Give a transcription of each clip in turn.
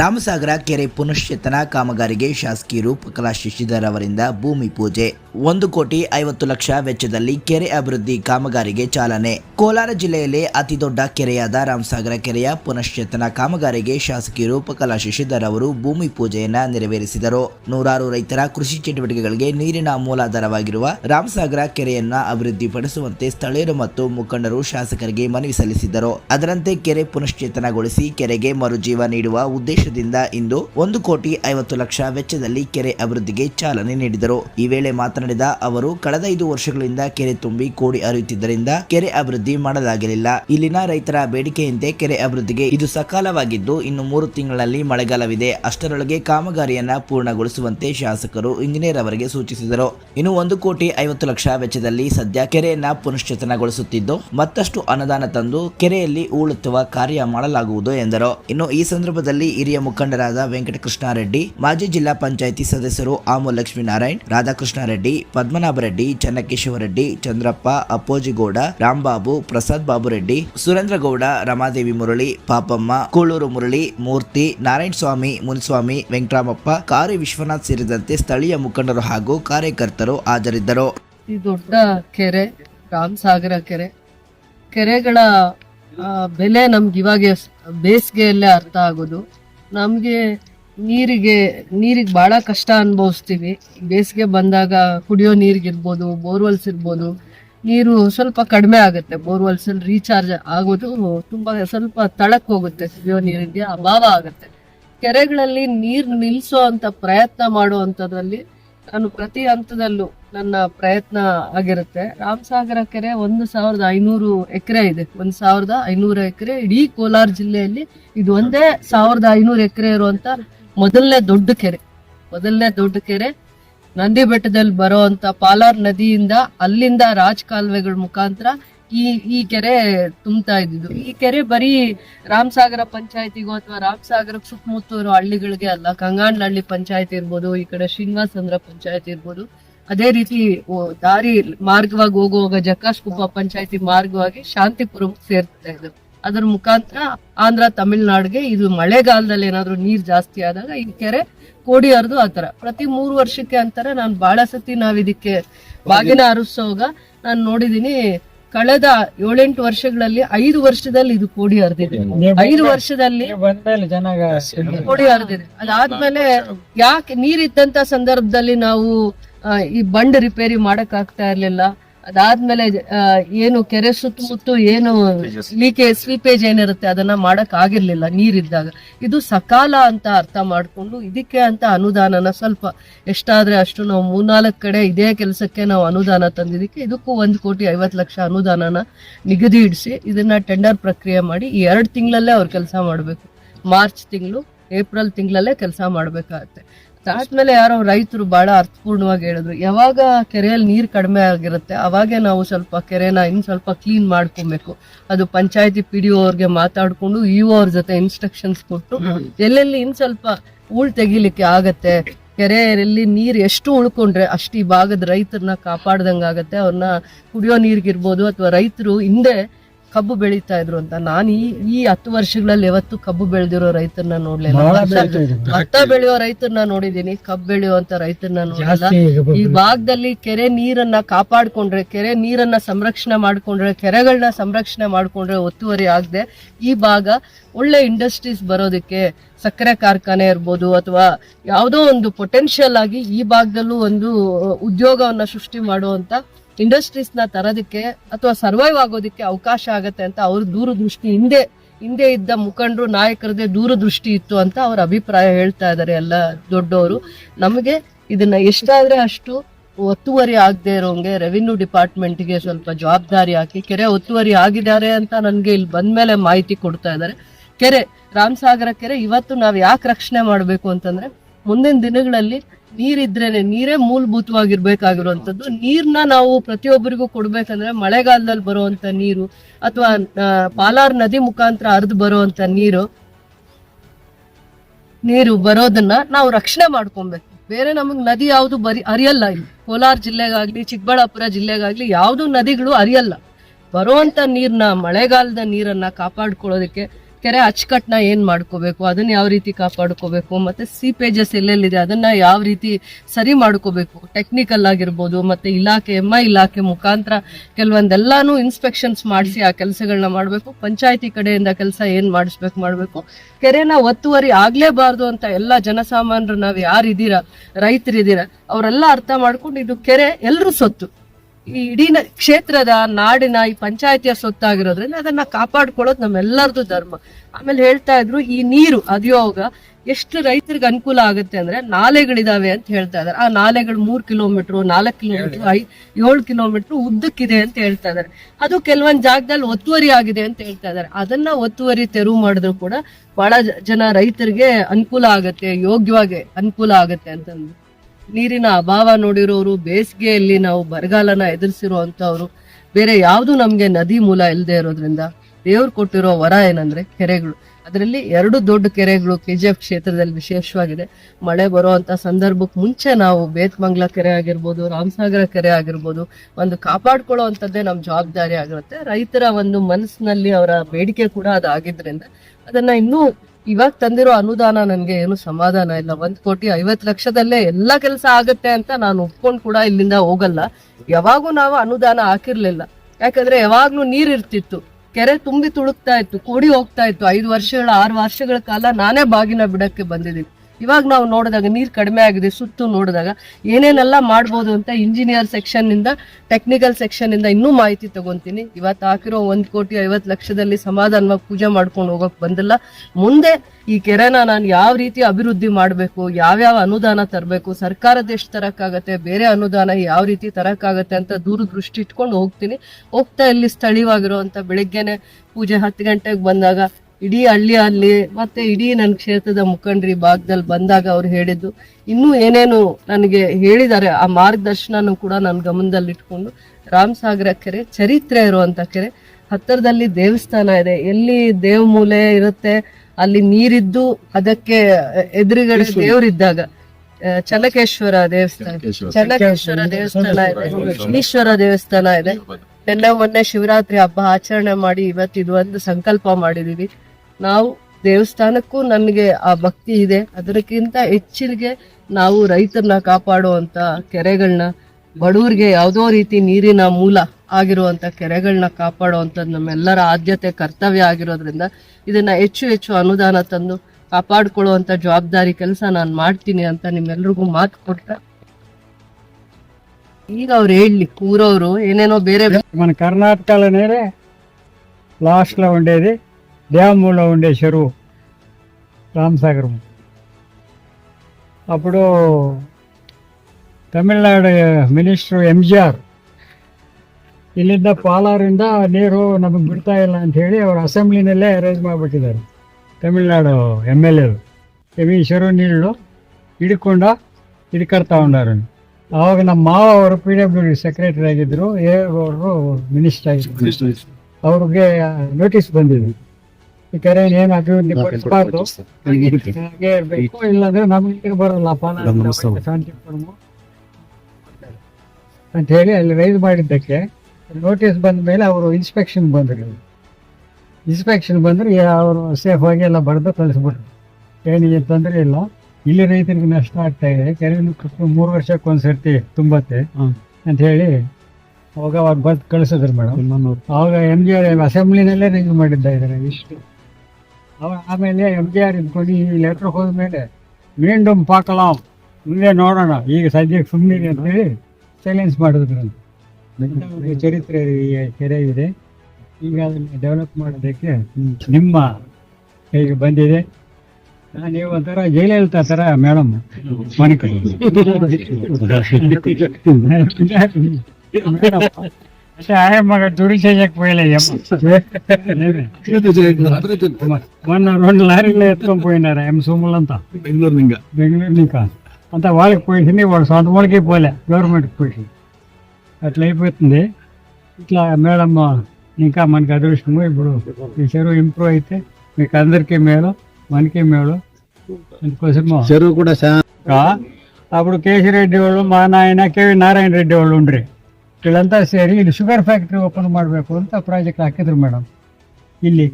ರಾಮಸಾಗರ ಕೆರೆ ಪುನಶ್ಚೇತನ ಕಾಮಗಾರಿಗೆ ಶಾಸಕಿ ರೂಪಕಲಾ ಶಶಿಧರ್ ಅವರಿಂದ ಭೂಮಿ ಪೂಜೆ. ಒಂದು ಕೋಟಿ ಐವತ್ತು ಲಕ್ಷ ವೆಚ್ಚದಲ್ಲಿ ಕೆರೆ ಅಭಿವೃದ್ಧಿ ಕಾಮಗಾರಿಗೆ ಚಾಲನೆ. ಕೋಲಾರ ಜಿಲ್ಲೆಯಲ್ಲಿ ಅತಿದೊಡ್ಡ ಕೆರೆಯಾದ ರಾಮಸಾಗರ ಕೆರೆಯ ಪುನಶ್ಚೇತನ ಕಾಮಗಾರಿಗೆ ಶಾಸಕಿ ರೂಪಕಲಾ ಶಶಿಧರ್ ಅವರು ಭೂಮಿ ಪೂಜೆಯನ್ನ ನೆರವೇರಿಸಿದರು. ನೂರಾರು ರೈತರ ಕೃಷಿ ಚಟುವಟಿಕೆಗಳಿಗೆ ನೀರಿನ ಮೂಲಾಧಾರವಾಗಿರುವ ರಾಮಸಾಗರ ಕೆರೆಯನ್ನ ಅಭಿವೃದ್ಧಿಪಡಿಸುವಂತೆ ಸ್ಥಳೀಯರು ಮತ್ತು ಮುಖಂಡರು ಶಾಸಕರಿಗೆ ಮನವಿ ಸಲ್ಲಿಸಿದರು. ಅದರಂತೆ ಕೆರೆ ಪುನಶ್ಚೇತನಗೊಳಿಸಿ ಕೆರೆಗೆ ಮರುಜೀವ ನೀಡುವ ಉದ್ದೇಶದಿಂದ ಇಂದು ಒಂದು ಕೋಟಿ ಐವತ್ತು ಲಕ್ಷ ವೆಚ್ಚದಲ್ಲಿ ಕೆರೆ ಅಭಿವೃದ್ಧಿಗೆ ಚಾಲನೆ ನೀಡಿದರು. ಈ ವೇಳೆ ಮಾತನಾಡಿದ ಅವರು, ಕಳೆದ ಐದು ವರ್ಷಗಳಿಂದ ಕೆರೆ ತುಂಬಿ ಕೋಡಿ ಹರಿಯುತ್ತಿದ್ದರಿಂದ ಕೆರೆ ಅಭಿವೃದ್ಧಿ ಮಾಡಲಾಗಲಿಲ್ಲ ಇಲ್ಲಿನ ರೈತರ ಬೇಡಿಕೆಯಂತೆ ಕೆರೆ ಅಭಿವೃದ್ಧಿಗೆ ಇದು ಸಕಾಲವಾಗಿದ್ದು, ಇನ್ನು ಮೂರು ತಿಂಗಳಲ್ಲಿ ಮಳೆಗಾಲವಿದೆ. ಅಷ್ಟರೊಳಗೆ ಕಾಮಗಾರಿಯನ್ನ ಪೂರ್ಣಗೊಳಿಸುವಂತೆ ಶಾಸಕರು ಇಂಜಿನಿಯರ್ ಅವರಿಗೆ ಸೂಚಿಸಿದರು. ಇನ್ನು ಒಂದು ಕೋಟಿ ಐವತ್ತು ಲಕ್ಷ ವೆಚ್ಚದಲ್ಲಿ ಸದ್ಯ ಕೆರೆಯನ್ನ ಪುನಶ್ಚೇತನಗೊಳಿಸುತ್ತಿದ್ದು, ಮತ್ತಷ್ಟು ಅನುದಾನ ತಂದು ಕೆರೆಯಲ್ಲಿ ಉಳುತ್ತುವ ಕಾರ್ಯ ಮಾಡಲಾಗುವುದು ಎಂದರು. ಇನ್ನು ಈ ಸಂದರ್ಭದಲ್ಲಿ ಹಿರಿಯ ಮುಖಂಡರಾದ ವೆಂಕಟಕೃಷ್ಣ ರೆಡ್ಡಿ ಮಾಜಿ ಜಿಲ್ಲಾ ಪಂಚಾಯಿತಿ ಸದಸ್ಯರು ಆಮು ಲಕ್ಷ್ಮೀನಾರಾಯಣ್ ರಾಧಾಕೃಷ್ಣ ರೆಡ್ಡಿ ಪದ್ಮನಾಭ ರೆಡ್ಡಿ ಚನ್ನಕೇಶವ ರೆಡ್ಡಿ ಚಂದ್ರಪ್ಪ, ಅಪ್ಪೋಜಿಗೌಡ ರಾಂಬಾಬು ಪ್ರಸಾದ್ ಬಾಬು ರೆಡ್ಡಿ ಸುರೇಂದ್ರಗೌಡ, ರಮಾದೇವಿ ಮುರಳಿ, ಪಾಪಮ್ಮ, ಕೂಳೂರು ಮುರಳಿ, ಮೂರ್ತಿ ನಾರಾಯಣ ಸ್ವಾಮಿ ಮುನಿಸ್ವಾಮಿ, ವೆಂಕಟರಾಮಪ್ಪ, ಕಾರಿ ವಿಶ್ವನಾಥ್ ಸೇರಿದಂತೆ ಸ್ಥಳೀಯ ಮುಖಂಡರು ಹಾಗೂ ಕಾರ್ಯಕರ್ತರು ಹಾಜರಿದ್ದರು. ಈ ದೊಡ್ಡ ಕೆರೆ, ರಾಮಸಾಗರ ಕೆರೆ, ಕೆರೆಗಳ ಬೆಲೆ ನಮ್ಗೆ ಇವಾಗ ಬೇಸಿಗೆಯಲ್ಲೇ ಅರ್ಥ ಆಗೋದು. ನಮಗೆ ನೀರಿಗೆ ನೀರಿಗೆ ಭಾಳ ಕಷ್ಟ ಅನುಭವಿಸ್ತೀವಿ. ಬೇಸಿಗೆ ಬಂದಾಗ ಕುಡಿಯೋ ನೀರಿಗಿರ್ಬೋದು ಬೋರ್ವೆಲ್ಸ್ ಇರ್ಬೋದು ನೀರು ಸ್ವಲ್ಪ ಕಡಿಮೆ ಆಗುತ್ತೆ. ಬೋರ್ವೆಲ್ಸಲ್ಲಿ ರೀಚಾರ್ಜ್ ಆಗೋದು ತುಂಬ ಸ್ವಲ್ಪ ತಳಕ್ಕೆ ಹೋಗುತ್ತೆ ಕುಡಿಯೋ ನೀರಿಗೆ ಅಭಾವ ಆಗುತ್ತೆ. ಕೆರೆಗಳಲ್ಲಿ ನೀರು ನಿಲ್ಲಿಸೋ ಅಂತ ಪ್ರಯತ್ನ ಮಾಡುವಂಥದ್ರಲ್ಲಿ ನಾನು ಪ್ರತಿ ಹಂತದಲ್ಲೂ ನನ್ನ ಪ್ರಯತ್ನ ಆಗಿರುತ್ತೆ. ರಾಮಸಾಗರ ಕೆರೆ ಒಂದು ಸಾವಿರದ ಐನೂರು ಎಕರೆ ಇದೆ. ಒಂದು ಸಾವಿರದ ಐನೂರು ಎಕರೆ ಇಡೀ ಕೋಲಾರ ಜಿಲ್ಲೆಯಲ್ಲಿ ಇದು ಒಂದೇ ಸಾವಿರದ ಐನೂರು ಎಕರೆ ಇರುವಂತ ಮೊದಲನೇ ದೊಡ್ಡ ಕೆರೆ. ಮೊದಲನೇ ದೊಡ್ಡ ಕೆರೆ. ನಂದಿ ಬೆಟ್ಟದಲ್ಲಿ ಬರುವಂತ ಪಾಲಾರ್ ನದಿಯಿಂದ ಅಲ್ಲಿಂದ ರಾಜ್ ಕಾಲುವೆಗಳ ಮುಖಾಂತರ ಈ ಈ ಕೆರೆ ತುಂಬ್ತಾ ಇದ್ದಿದ್ದು. ಈ ಕೆರೆ ಬರೀ ರಾಮಸಾಗರ ಪಂಚಾಯತಿಗೂ ಅಥವಾ ರಾಮಸಾಗರ ಸುತ್ತಮುತ್ತ ಇರೋ ಹಳ್ಳಿಗಳಿಗೆ ಅಲ್ಲ ಕಂಗಾಂಡ್ಲಹಳ್ಳಿ ಪಂಚಾಯತ್ ಇರ್ಬೋದು ಈ ಕಡೆ ಶ್ರೀನಿವಾಸಂದ್ರ ಪಂಚಾಯತ್ ಇರ್ಬೋದು ಅದೇ ರೀತಿ ದಾರಿ ಮಾರ್ಗವಾಗಿ ಹೋಗುವಾಗ ಜಕ್ಕಾಸ್ಕುಪ್ಪ ಪಂಚಾಯತಿ ಮಾರ್ಗವಾಗಿ ಶಾಂತಿಪುರಂ ಸೇರ್ತಾ ಇದು. ಅದರ ಮುಖಾಂತರ ಆಂಧ್ರ ತಮಿಳ್ನಾಡಿಗೆ ಇದು ಮಳೆಗಾಲದಲ್ಲಿ ಏನಾದ್ರು ನೀರ್ ಜಾಸ್ತಿ ಆದಾಗ ಈ ಕೆರೆ ಕೋಡಿ ಹರಿದು ಆತರ ಪ್ರತಿ ಮೂರು ವರ್ಷಕ್ಕೆ ಅಂತಾರೆ ನಾನು ಬಹಳ ಸತಿ ನಾವ್ ಇದಕ್ಕೆ ಬಾಗಿನ ಹರಿಸೋವಾಗ ನಾನು ನೋಡಿದೀನಿ ಕಳೆದ ಏಳೆಂಟು ವರ್ಷಗಳಲ್ಲಿ ಐದು ವರ್ಷದಲ್ಲಿ ಇದು ಕೋಡಿ ಹರಿದಿದೆ. ಐದು ವರ್ಷದಲ್ಲಿ ಕೋಡಿ ಹರಿದಿದೆ. ಅದಾದ್ಮೇಲೆ ಯಾಕೆ ನೀರಿದ್ದಂತ ಸಂದರ್ಭದಲ್ಲಿ ನಾವು ಈ ಬಂಡ್ ರಿಪೇರಿ ಮಾಡಕ್ ಆಗ್ತಾ ಇರ್ಲಿಲ್ಲ? ಅದಾದ್ಮೇಲೆ ಏನು ಕೆರೆ ಸುತ್ತಮುತ್ತ ಏನು ಲೀಕೇಜ್ ಸ್ವೀಪೇಜ್ ಏನಿರುತ್ತೆ ಅದನ್ನ ಮಾಡಕ್ ಆಗಿರ್ಲಿಲ್ಲ ನೀರಿದ್ದಾಗ. ಇದು ಸಕಾಲ ಅಂತ ಅರ್ಥ ಮಾಡ್ಕೊಂಡು ಇದಕ್ಕೆ ಅಂತ ಅನುದಾನನ ಸ್ವಲ್ಪ ಎಷ್ಟಾದ್ರೆ ಅಷ್ಟು ನಾವು ಮೂರ್ನಾಲ್ಕು ಕಡೆ ಇದೇ ಕೆಲಸಕ್ಕೆ ನಾವು ಅನುದಾನ ತಂದಿದ್ದಕ್ಕೆ ಇದಕ್ಕೂ ಒಂದು ಕೋಟಿ ಐವತ್ತು ಲಕ್ಷ ಅನುದಾನನ ನಿಗದಿ ಇಡಿಸಿ ಇದನ್ನ ಟೆಂಡರ್ ಪ್ರಕ್ರಿಯೆ ಮಾಡಿ ಈ ಎರಡು ತಿಂಗಳಲ್ಲೇ ಅವ್ರು ಕೆಲಸ ಮಾಡಬೇಕು. ಮಾರ್ಚ್ ತಿಂಗಳು ಏಪ್ರಿಲ್ ತಿಂಗಳಲ್ಲೇ ಕೆಲಸ ಮಾಡ್ಬೇಕಾಗತ್ತೆ. ಅದಾದ್ಮೇಲೆ ಯಾರೋ ರೈತರು ಬಹಳ ಅರ್ಥಪೂರ್ಣವಾಗಿ ಹೇಳಿದ್ರು ಯಾವಾಗ ಕೆರೆಯಲ್ಲಿ ನೀರು ಕಡಿಮೆ ಆಗಿರುತ್ತೆ ಅವಾಗೆ ನಾವು ಸ್ವಲ್ಪ ಕೆರೆನ ಇನ್ ಸ್ವಲ್ಪ ಕ್ಲೀನ್ ಮಾಡ್ಕೊಬೇಕು. ಅದು ಪಂಚಾಯತಿ ಪಿ ಡಿ ಅವ್ರಿಗೆ ಮಾತಾಡ್ಕೊಂಡು ಇ ಅವ್ರ ಜೊತೆ ಇನ್ಸ್ಟ್ರಕ್ಷನ್ಸ್ ಕೊಟ್ಟು ಎಲ್ಲೆಲ್ಲಿ ಇನ್ ಸ್ವಲ್ಪ ಹೂಳ್ ತೆಗಿಲಿಕ್ಕೆ ಆಗತ್ತೆ ಕೆರೆಯಲ್ಲಿ ನೀರು ಎಷ್ಟು ಉಳ್ಕೊಂಡ್ರೆ ಅಷ್ಟು ಈ ಭಾಗದ ರೈತರನ್ನ ಕಾಪಾಡ್ದಂಗಾಗತ್ತೆ ಅವ್ರನ್ನ ಕುಡಿಯೋ ನೀರಿಗಿರ್ಬೋದು ಅಥವಾ ರೈತರು ಹಿಂದೆ ಕಬ್ಬು ಬೆಳೀತಾ ಇದ್ರು ಅಂತ. ನಾನು ಈ ಈ ಹತ್ತು ವರ್ಷಗಳಲ್ಲಿ ಯಾವತ್ತು ಕಬ್ಬು ಬೆಳೆದಿರೋ ರೈತರನ್ನ ನೋಡ್ಲಿಲ್ಲ. ಭತ್ತ- ಬೆಳೆಯೋ ರೈತರನ್ನ ನೋಡಿದೀನಿ ಕಬ್ಬು ಬೆಳೆಯುವಂತ ರೈತರನ್ನ ನೋಡಿಲ್ಲ. ಈ ಭಾಗದಲ್ಲಿ ಕೆರೆ ನೀರನ್ನ ಕಾಪಾಡ್ಕೊಂಡ್ರೆ ಕೆರೆ ನೀರನ್ನ ಸಂರಕ್ಷಣೆ ಮಾಡ್ಕೊಂಡ್ರೆ ಕೆರೆಗಳನ್ನ ಸಂರಕ್ಷಣೆ ಮಾಡ್ಕೊಂಡ್ರೆ ಒತ್ತುವರಿ ಆಗದೆ ಈ ಭಾಗ ಒಳ್ಳೆ ಇಂಡಸ್ಟ್ರೀಸ್ ಬರೋದಕ್ಕೆ ಸಕ್ಕರೆ ಕಾರ್ಖಾನೆ ಇರ್ಬೋದು ಅಥವಾ ಯಾವುದೋ ಒಂದು ಪೊಟೆನ್ಷಿಯಲ್ ಆಗಿ ಈ ಭಾಗದಲ್ಲೂ ಒಂದು ಉದ್ಯೋಗವನ್ನ ಸೃಷ್ಟಿ ಮಾಡುವಂತ ಇಂಡಸ್ಟ್ರೀಸ್ನ ತರೋದಕ್ಕೆ ಅಥವಾ ಸರ್ವೈವ್ ಆಗೋದಕ್ಕೆ ಅವಕಾಶ ಆಗತ್ತೆ ಅಂತ ಅವ್ರ ದೂರದೃಷ್ಟಿ ಹಿಂದೆ ಹಿಂದೆ ಇದ್ದ ಮುಖಂಡರು, ನಾಯಕರದೇ ದೂರದೃಷ್ಟಿ ಇತ್ತು ಅಂತ ಅವ್ರ ಅಭಿಪ್ರಾಯ ಹೇಳ್ತಾ ಇದ್ದಾರೆ ಎಲ್ಲ ದೊಡ್ಡವರು. ನಮಗೆ ಇದನ್ನ ಎಷ್ಟಾದ್ರೆ ಅಷ್ಟು ಒತ್ತುವರಿ ಆಗದೆ ಇರೋಂಗೆ ರೆವಿನ್ಯೂ ಡಿಪಾರ್ಟ್ಮೆಂಟ್ಗೆ ಸ್ವಲ್ಪ ಜವಾಬ್ದಾರಿ ಹಾಕಿ, ಕೆರೆ ಒತ್ತುವರಿ ಆಗಿದ್ದಾರೆ ಅಂತ ನನಗೆ ಇಲ್ಲಿ ಬಂದ ಮೇಲೆ ಮಾಹಿತಿ ಕೊಡ್ತಾ ಇದ್ದಾರೆ ಕೆರೆ, ರಾಮಸಾಗರ ಕೆರೆ ಇವತ್ತು ನಾವು ಯಾಕೆ ರಕ್ಷಣೆ ಮಾಡಬೇಕು ಅಂತಂದ್ರೆ ಮುಂದಿನ ದಿನಗಳಲ್ಲಿ ನೀರಿದ್ರೇನೆ ನೀರೇ ಮೂಲಭೂತವಾಗಿರ್ಬೇಕಾಗಿರುವಂತದ್ದು ನೀರ್ನ ನಾವು ಪ್ರತಿಯೊಬ್ಬರಿಗೂ ಕೊಡ್ಬೇಕಂದ್ರೆ ಮಳೆಗಾಲದಲ್ಲಿ ಬರುವಂತ ನೀರು ಅಥವಾ ಪಾಲಾರ್ ನದಿ ಮುಖಾಂತರ ಹರಿದು ಬರುವಂತ ನೀರು. ನೀರು ಬರೋದನ್ನ ನಾವು ರಕ್ಷಣೆ ಮಾಡ್ಕೊಬೇಕು. ಬೇರೆ ನಮಗ್ ನದಿ ಯಾವುದು ಬರಿ ಅರಿಯಲ್ಲ ಇಲ್ಲಿ. ಕೋಲಾರ ಜಿಲ್ಲೆಗಾಗ್ಲಿ, ಚಿಕ್ಕಬಳ್ಳಾಪುರ ಜಿಲ್ಲೆಗಾಗ್ಲಿ ಯಾವ್ದು ನದಿಗಳು ಅರಿಯಲ್ಲ. ಬರುವಂತ ನೀರ್ನ, ಮಳೆಗಾಲದ ನೀರನ್ನ ಕಾಪಾಡ್ಕೊಳ್ಳೋದಕ್ಕೆ ಕೆರೆ ಅಚ್ಚುಕಟ್ಟನ್ನ ಏನ್ ಮಾಡ್ಕೋಬೇಕು? ಅದನ್ನ ಯಾವ ರೀತಿ ಕಾಪಾಡ್ಕೋಬೇಕು? ಮತ್ತೆ ಸೀಪೇಜಸ್ ಎಲ್ಲೆಲ್ಲಿದೆ? ಅದನ್ನ ಯಾವ ರೀತಿ ಸರಿ ಮಾಡ್ಕೋಬೇಕು? ಟೆಕ್ನಿಕಲ್ ಆಗಿರ್ಬೋದು, ಮತ್ತೆ ಇಲಾಖೆ ಎಮ್ಮ ಇಲಾಖೆ ಮುಖಾಂತರ ಕೆಲವೊಂದೆಲ್ಲಾನು ಇನ್ಸ್ಪೆಕ್ಷನ್ಸ್ ಮಾಡಿಸಿ ಆ ಕೆಲಸಗಳನ್ನ ಮಾಡಬೇಕು. ಪಂಚಾಯತಿ ಕಡೆಯಿಂದ ಕೆಲಸ ಏನ್ ಮಾಡಿಸ್ಬೇಕು ಮಾಡಬೇಕು. ಕೆರೆನ ಒತ್ತುವರಿ ಆಗ್ಲೇಬಾರ್ದು ಅಂತ ಎಲ್ಲ ಜನಸಾಮಾನ್ಯರು ನಾವ್ ಯಾರಿದ್ದೀರಾ? ರೈತರಿದ್ದೀರಾ? ಅವರೆಲ್ಲ ಅರ್ಥ ಮಾಡ್ಕೊಂಡು ಇದು ಕೆರೆ ಎಲ್ಲರೂ ಸೊತ್ತು. ಈ ಇಡೀ ಕ್ಷೇತ್ರದ ನಾಡಿನ ಈ ಪಂಚಾಯತಿಯ ಸೊತ್ತಾಗಿರೋದ್ರಿಂದ ಅದನ್ನ ಕಾಪಾಡ್ಕೊಳ್ಳೋದು ನಮ್ಮೆಲ್ಲರದು ಧರ್ಮ. ಆಮೇಲೆ ಹೇಳ್ತಾ ಇದ್ರು, ಈ ನೀರು, ಅದ್ಯೋಗ, ಎಷ್ಟು ರೈತರಿಗೆ ಅನುಕೂಲ ಆಗುತ್ತೆ ಅಂದ್ರೆ ನಾಲೆಗಳಿದಾವೆ ಅಂತ ಹೇಳ್ತಾ ಇದಾರೆ. ಆ ನಾಲೆಗಳು ಮೂರ್ ಕಿಲೋಮೀಟರ್, ನಾಲ್ಕು ಕಿಲೋಮೀಟರ್, ಐ ಏಳು ಕಿಲೋಮೀಟರ್ ಉದ್ದಕ್ಕಿದೆ ಅಂತ ಹೇಳ್ತಾ ಇದಾರೆ. ಅದು ಕೆಲವೊಂದು ಜಾಗದಲ್ಲಿ ಒತ್ತುವರಿ ಆಗಿದೆ ಅಂತ ಹೇಳ್ತಾ ಇದಾರೆ. ಅದನ್ನ ಒತ್ತುವರಿ ತೆರವು ಮಾಡಿದ್ರು ಕೂಡ ಬಹಳ ಜನ ರೈತರಿಗೆ ಅನುಕೂಲ ಆಗುತ್ತೆ, ಯೋಗ್ಯವಾಗಿ ಅನುಕೂಲ ಆಗುತ್ತೆ ಅಂತಂದು ನೀರಿನ ಅಭಾವ ನೋಡಿರೋರು, ಬೇಸಿಗೆಯಲ್ಲಿ ನಾವು ಬರಗಾಲನ ಎದುರಿಸಿರುವಂಥವ್ರು, ಬೇರೆ ಯಾವುದು ನಮಗೆ ನದಿ ಮೂಲ ಇಲ್ಲದೆ ಇರೋದ್ರಿಂದ ದೇವ್ರು ಕೊಟ್ಟಿರೋ ವರ ಏನಂದ್ರೆ ಕೆರೆಗಳು. ಅದರಲ್ಲಿ ಎರಡು ದೊಡ್ಡ ಕೆರೆಗಳು ಕೆ ಜಿ ಎಫ್ ಕ್ಷೇತ್ರದಲ್ಲಿ ವಿಶೇಷವಾಗಿದೆ. ಮಳೆ ಬರುವಂತ ಸಂದರ್ಭಕ್ಕೆ ಮುಂಚೆ ನಾವು ಬೇತ್ಮಂಗ್ಲ ಕೆರೆ ಆಗಿರ್ಬೋದು, ರಾಮಸಾಗರ ಕೆರೆ ಆಗಿರ್ಬೋದು, ಒಂದು ಕಾಪಾಡ್ಕೊಳ್ಳೋ ಅಂಥದ್ದೇ ನಮ್ಮ ಜವಾಬ್ದಾರಿ ಆಗಿರುತ್ತೆ. ರೈತರ ಒಂದು ಮನಸ್ಸಿನಲ್ಲಿ ಅವರ ಬೇಡಿಕೆ ಕೂಡ ಅದಾಗಿದ್ರಿಂದ ಅದನ್ನ ಇನ್ನೂ ಇವಾಗ ತಂದಿರೋ ಅನುದಾನ ನನಗೆ ಏನು ಸಮಾಧಾನ ಇಲ್ಲ. ಒಂದ್ ಕೋಟಿ ಐವತ್ ಲಕ್ಷದಲ್ಲೇ ಎಲ್ಲ ಕೆಲಸ ಆಗತ್ತೆ ಅಂತ ನಾನು ಒಪ್ಕೊಂಡ್ ಕೂಡ ಇಲ್ಲಿಂದ ಹೋಗಲ್ಲ. ಯಾವಾಗೂ ನಾವು ಅನುದಾನ ಹಾಕಿರ್ಲಿಲ್ಲ. ಯಾಕಂದ್ರೆ ಯಾವಾಗ್ಲೂ ನೀರ್ ಇರ್ತಿತ್ತು. ಕೆರೆ ತುಂಬಿ ತುಳುಕ್ತಾ ಇತ್ತು, ಕೂಡಿ ಹೋಗ್ತಾ ಇತ್ತು. ಐದು ವರ್ಷಗಳ, ಆರು ವರ್ಷಗಳ ಕಾಲ ನಾನೇ ಬಾಗಿನ ಬಿಡಕ್ಕೆ ಬಂದಿದ್ದೀನಿ. ಇವಾಗ ನಾವು ನೋಡಿದಾಗ ನೀರು ಕಡಿಮೆ ಆಗಿದೆ, ಸುತ್ತು ನೋಡಿದಾಗ ಏನೇನೆಲ್ಲ ಮಾಡ್ಬೋದು ಅಂತ ಇಂಜಿನಿಯರ್ ಸೆಕ್ಷನ್ನಿಂದ ಟೆಕ್ನಿಕಲ್ ಸೆಕ್ಷನ್ ಇಂದ ಇನ್ನೂ ಮಾಹಿತಿ ತಗೊಂತೀನಿ. ಇವತ್ತು ಹಾಕಿರೋ ಒಂದು ಕೋಟಿ ಐವತ್ತು ಲಕ್ಷದಲ್ಲಿ ಸಮಾಧಾನವಾಗಿ ಪೂಜೆ ಮಾಡ್ಕೊಂಡು ಹೋಗೋಕೆ ಬಂದಿಲ್ಲ. ಮುಂದೆ ಈ ಕೆರೆನ ನಾನು ಯಾವ ರೀತಿ ಅಭಿವೃದ್ಧಿ ಮಾಡಬೇಕು, ಯಾವ್ಯಾವ ಅನುದಾನ ತರಬೇಕು, ಸರ್ಕಾರದ ಎಷ್ಟು ತರಕ್ಕಾಗತ್ತೆ, ಬೇರೆ ಅನುದಾನ ಯಾವ ರೀತಿ ತರಕ್ಕಾಗತ್ತೆ ಅಂತ ದೂರದೃಷ್ಟಿ ಇಟ್ಕೊಂಡು ಹೋಗ್ತೀನಿ. ಹೋಗ್ತಾ ಇಲ್ಲಿ ಸ್ಥಳೀಯವಾಗಿರುವಂಥ ಬೆಳಿಗ್ಗೆನೆ ಪೂಜೆ ಹತ್ತು ಗಂಟೆಗೆ ಬಂದಾಗ ಇಡೀ ಹಳ್ಳಿ ಅಲ್ಲಿ ಮತ್ತೆ ಇಡೀ ನನ್ನ ಕ್ಷೇತ್ರದ ಮುಖಂಡ್ರಿ ಭಾಗದಲ್ಲಿ ಬಂದಾಗ ಅವ್ರು ಹೇಳಿದ್ದು ಇನ್ನೂ ಏನೇನು ನನಗೆ ಹೇಳಿದ್ದಾರೆ ಆ ಮಾರ್ಗದರ್ಶನನೂ ಕೂಡ ನನ್ನ ಗಮನದಲ್ಲಿ ಇಟ್ಕೊಂಡು ರಾಮಸಾಗರ ಕೆರೆ ಚರಿತ್ರೆ ಇರುವಂತ ಕೆರೆ ಹತ್ತಿರದಲ್ಲಿ ದೇವಸ್ಥಾನ ಇದೆ ಎಲ್ಲಿ ದೇವಮೂಲೆ ಇರುತ್ತೆ ಅಲ್ಲಿ ನೀರಿದ್ದು ಅದಕ್ಕೆ ಎದುರುಗಡೆ ದೇವರಿದ್ದಾಗ ಚಲಕೇಶ್ವರ ಚನ್ನಕೇಶ್ವರ ದೇವಸ್ಥಾನ ಚನ್ನಕೇಶ್ವರ ದೇವಸ್ಥಾನ ಇದೆ ಈಶ್ವರ ದೇವಸ್ಥಾನ ಇದೆ. ನಿನ್ನೆ ಮೊನ್ನೆ ಶಿವರಾತ್ರಿ ಹಬ್ಬ ಆಚರಣೆ ಮಾಡಿ ಇವತ್ತು ಇದು ಒಂದು ಸಂಕಲ್ಪ ಮಾಡಿದೀವಿ. ನಾವು ದೇವಸ್ಥಾನಕ್ಕೂ ನನಗೆ ಆ ಭಕ್ತಿ ಇದೆ ಅದಕ್ಕಿಂತ ಹೆಚ್ಚಿಗೆ ನಾವು ರೈತರನ್ನ ಕಾಪಾಡುವಂತ ಕೆರೆಗಳನ್ನ ಬಡವರಿಗೆ ಯಾವುದೋ ರೀತಿ ನೀರಿನ ಮೂಲ ಆಗಿರುವಂತ ಕೆರೆಗಳನ್ನ ಕಾಪಾಡುವಂಥದ್ದು ನಮ್ಮೆಲ್ಲರ ಆದ್ಯತೆ ಕರ್ತವ್ಯ ಆಗಿರೋದ್ರಿಂದ ಇದನ್ನ ಹೆಚ್ಚು ಹೆಚ್ಚು ಅನುದಾನ ತಂದು ಕಾಪಾಡ್ಕೊಳ್ಳುವಂತ ಜವಾಬ್ದಾರಿ ಕೆಲಸ ನಾನು ಮಾಡ್ತೀನಿ ಅಂತ ನಿಮ್ಮೆಲ್ರಿಗೂ ಮಾತು ಕೊಟ್ಟ ಈಗ ಅವ್ರು ಹೇಳಿ ಊರವರು ఏనేనో ಬೇರೆ మన కర్ణాటకలోనే లాస్ట్లో ఉండేది దేవమూలో ఉండే చెరువు రామసాగరం అప్పుడు Tamil Nadu minister M G R ಇಲ್ಲಿಂದ ಪಾಲಾರಿಂದ ನೀರು ನಮಗೆ ಬಿಡ್ತಾ ಇಲ್ಲ ಅಂತ ಹೇಳಿ ಅವರು ಅಸೆಂಬ್ಲಿನಲ್ಲೇ ಅರೇಂಜ್ ಮಾಡಿಬಿಟ್ಟಿದ್ದಾರೆ ತಮಿಳ್ನಾಡು ಎಮ್ ಎಲ್ ಎರು ಈ చెరువు నీళ్ళు ಹಿಡ್ಕೊಂಡು ಹಿಡ್ಕಡ್ತಾ ಉಂಡಾರು ಆವಾಗ ನಮ್ಮ ಮಾವ ಅವರು ಪಿ ಡಬ್ಲ್ಯೂ ಡಿ ಸೆಕ್ರೆಟರಿ ಆಗಿದ್ರು ಎ ಅವರು ಮಿನಿಸ್ಟರ್ ಆಗಿದ್ರು ಅವ್ರಿಗೆ ನೋಟಿಸ್ ಬಂದಿದೆ ಈ ಕೆರೆ ಏನು ಅಭಿವೃದ್ಧಿ ಪಡಿಸಬಾರ್ದು ಹಾಗೆ ಇರ್ಬೇಕು ಇಲ್ಲಾಂದ್ರೆ ನಮ್ಗೆ ಬರಲ್ಲ ಅಂತ ಹೇಳಿ ಅಲ್ಲಿ ರೈಸ್ ಮಾಡಿದ್ದಕ್ಕೆ ನೋಟಿಸ್ ಬಂದ ಮೇಲೆ ಅವರು ಇನ್ಸ್ಪೆಕ್ಷನ್ ಬಂದ್ರು. ಇನ್ಸ್ಪೆಕ್ಷನ್ ಬಂದ್ರೆ ಅವರು ಸೇಫ್ ಆಗಿ ಎಲ್ಲ ಬರೆದು ಕಳಿಸ್ಬಿಟ್ರು. ಏನಿಗೆ ತೊಂದರೆ ಇಲ್ಲ. ಇಲ್ಲಿ ರೈತರಿಗೆ ನಷ್ಟ ಆಗ್ತಾ ಇದೆ. ಕೆರೆಯನ್ನು ಮೂರು ವರ್ಷಕ್ಕೆ ಒಂದ್ಸರ್ತಿ ತುಂಬತ್ತೆ ಅಂತ ಹೇಳಿ ಅವಾಗ ಅವ್ರು ಬರ್ದು ಕಳಿಸಿದ್ರು ಮೇಡಮ್. ಅವಾಗ ಎಂ ಜಿ ಆರ್ ಅಸೆಂಬ್ಲಿನಲ್ಲೇ ರಿಂಗ್ ಮಾಡಿದ್ದ ಇದ್ದಾರೆ ಇಷ್ಟು. ಅವಾಗ ಆಮೇಲೆ ಎಂ ಜಿ ಆರ್ ಕೊಡಿ ಈ ಲೆಟ್ರ್ ಹೋದ ಮೇಲೆ ಮೀಂಡಮ್ ಪಾಕಲಾಮ್ ಮುಂದೆ ನೋಡೋಣ. ಈಗ ಸದ್ಯಕ್ಕೆ ಸುಮ್ಮನೆ ಅಂತ ಹೇಳಿ ಸೈಲೆನ್ಸ್ ಮಾಡಿದ್ರು ಚರಿತ್ರೆ ಕೆರೆ ಇದೆ. ಈಗ ಅದನ್ನು ಡೆವಲಪ್ ಮಾಡೋದಕ್ಕೆ ನಿಮ್ಮ ಈಗ ಬಂದಿದೆ. ನೀವು ಒಂಥರ ಜಯಲಲಿತಾ ಥರ ಮೇಡಮ್ ಮನೆ ಕಡೆ మగ దుడి చేయకపోయలేమ్మా మొన్న రెండు లారీలు ఎత్తుకొని పోయినారు ఏం సొమ్ములంతా బెంగళూరు ఇంకా బెంగళూరు ఇంకా అంతా వాళ్ళకి పోయింది వాళ్ళ సొంత వాళ్ళకి పోలే గవర్నమెంట్కి పోయి అట్లా అయిపోతుంది ఇట్లా మేడం ఇంకా మనకి అదృష్టము ఇప్పుడు ఈ చెరువు ఇంప్రూవ్ అయితే మీకు అందరికీ మేలు మనకి మేలు అందుకోసము చెరువు కూడా అప్పుడు కేసీ రెడ్డి వాళ్ళు మా నాయన కేవీ నారాయణ రెడ్డి వాళ్ళు ఉండ్రి ಗಳಂತ ಸೇರಿ ಇಲ್ಲಿ ಶುಗರ್ ಫ್ಯಾಕ್ಟ್ರಿ ಓಪನ್ ಮಾಡಬೇಕು ಅಂತ ಪ್ರಾಜೆಕ್ಟ್ ಹಾಕಿದ್ರು ಮೇಡಮ್ ಇಲ್ಲಿ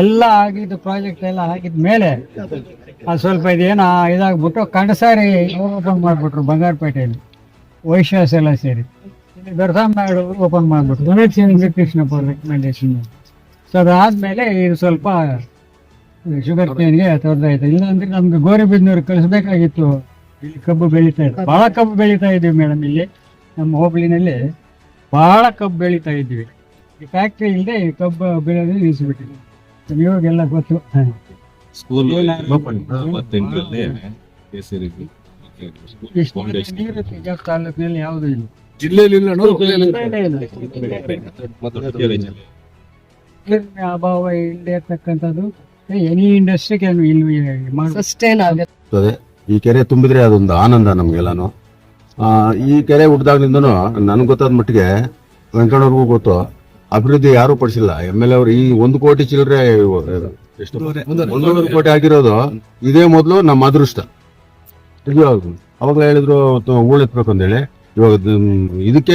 ಎಲ್ಲ ಆಗಿದ್ದು ಪ್ರಾಜೆಕ್ಟ್ ಎಲ್ಲ ಹಾಕಿದ ಮೇಲೆ ಅದು ಸ್ವಲ್ಪ ಇದೇನು ಇದಾಗ್ಬಿಟ್ಟು ಕಣಸಾರಿ ಓಪನ್ ಮಾಡಿಬಿಟ್ರು ಬಂಗಾರಪೇಟೆಯಲ್ಲಿ. ವೈಶ್ಯಾಸ್ ಎಲ್ಲ ಸೇರಿ. ಇಲ್ಲಿ ಬೆರಸಾಮ್ನಾಡು ಓಪನ್ ಮಾಡಿಬಿಟ್ರು. ಗಣೇಶ್ ಸಿಂಗ್ ಕೃಷ್ಣಪ್ಪ ರೆಕಮೆಂಡೇಶನ್ ಸೊ ಅದಾದಮೇಲೆ ಇದು ಸ್ವಲ್ಪ ಶುಗರ್ ಕೇನ್ಗೆ ತೊಂದರೆ ಆಯ್ತು ಇಲ್ಲಾಂದ್ರೆ ನಮ್ಗೆ ಗೋರಿಬಿದ್ನೂರು ಕಳಿಸ್ಬೇಕಾಗಿತ್ತು. ಇಲ್ಲಿ ಕಬ್ಬು ಬೆಳೀತಾ ಇತ್ತು ಭಾಳ ಕಬ್ಬು ಬೆಳೀತಾ ಇದೀವಿ ಮೇಡಮ್ ಇಲ್ಲಿ. ನಮ್ಮ ಹೋಬಳಿನಲ್ಲಿ ಭಾಳ ಕಬ್ಬು ಬೆಳೀತಾ ಇದ್ವಿ ಈ ಫ್ಯಾಕ್ಟ್ರಿ ಇಲ್ಲದೆ ಕಬ್ಬು ಬೆಳೆಯೋದು ನಿಲ್ಲಿಸಿಬಿಟ್ಟಿದೆ. ಇವಾಗೆಲ್ಲ ಗೊತ್ತು. ಸ್ಕೂಲ್ ತಾಲೂಕಿನಲ್ಲಿ ಯಾವುದೂ ಇಲ್ಲ. ಜಿಲ್ಲೆಯಲ್ಲಿ ಇಲ್ಲ. ಅನ್ನೋದು ಇಲ್ಲೇ. ಇಲ್ಲ. ನೀರಿನ ಅಭಾವ ಇಲ್ಲದೆ ಇರ್ತಕ್ಕಂಥದ್ದು ಎನಿ ಇಂಡಸ್ಟ್ರಿ ಕ್ಯಾನ್ ಇಲ್ಲಿ ಮಾಡಿ ಸಸ್ಟೈನ್ ಆಗುತ್ತೆ. ಆಗ್ತದೆ ಈ ಕೆರೆ ತುಂಬಿದ್ರೆ ಅದೊಂದು ಆನಂದ ನಮ್ಗೆಲ್ಲಾನು. ಈ ಕೆರೆ ಹುಟ್ಟಿದಾಗ್ಲಿಂದನು ನನ್ಗೆ ಗೊತ್ತಾದ ಮಟ್ಟಿಗೆ ವೆಂಕಣ್ಣವ್ರಿಗೂ ಗೊತ್ತು. ಅಭಿವೃದ್ಧಿ ಯಾರು ಪಡಿಸಿಲ್ಲ. ಎಂ ಎಲ್ ಅವರು ಈ ಒಂದು ಕೋಟಿ ಚಿಲ್ಲರೆ ಎಷ್ಟು? ಒಂದೂವರೆ. ಕೋಟಿ ಆಗಿರೋದು ಇದೇ ಮೊದಲು ನಮ್ಮ ಅದೃಷ್ಟ. ಅವಾಗ ಅವಾಗಲೇ ಹೇಳಿದ್ರು ತ- ಹೂಳೆತ್ಬೇಕು ಅಂತೇಳಿ. ಇವಾಗ ಇದಕ್ಕೆ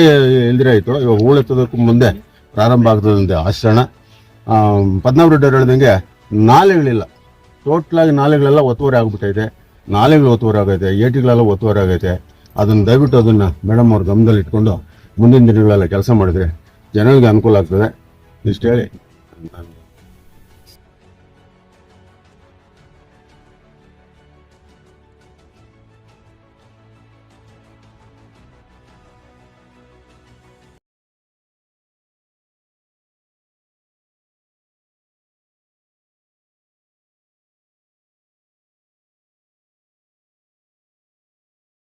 ಎಲ್ದಿರ ಆಯ್ತು. ಇವಾಗ ಹೂಳೆತ್ತೋದಕ್ಕೂ ಮುಂದೆ ಪ್ರಾರಂಭ ಆಗ್ತದಂತೆ ಆಶ್ರಣ ಪದ್ಮನಾಭ ರೆಡ್ಡಿ ಅವ್ರು ಹೇಳ್ದಂಗೆ ನಾಲೆಗಳಿಲ್ಲ. ಟೋಟಲ್ ಆಗಿ ನಾಲೆಗಳೆಲ್ಲ ಒತ್ತುವರಿ ಆಗ್ಬಿಟ್ಟೈತೆ. ನಾಲೆಗಳು ಒತ್ತುವರಿ ಆಗೈತೆ. ಏಟಿಗಳೆಲ್ಲ ಒತ್ತುವರಿ ಆಗೈತೆ. ಅದನ್ನ ದಯವಿಟ್ಟು ಅದನ್ನ ಮೇಡಮ್ ಅವ್ರ ಗಮನದಲ್ಲಿ ಇಟ್ಕೊಂಡು ಮುಂದಿನ ದಿನಗಳೆಲ್ಲ ಕೆಲಸ ಮಾಡಿದ್ರೆ ಜನರಿಗೆ ಅನುಕೂಲ ಆಗ್ತದೆ. ಇಷ್ಟು ಹೇಳಿ.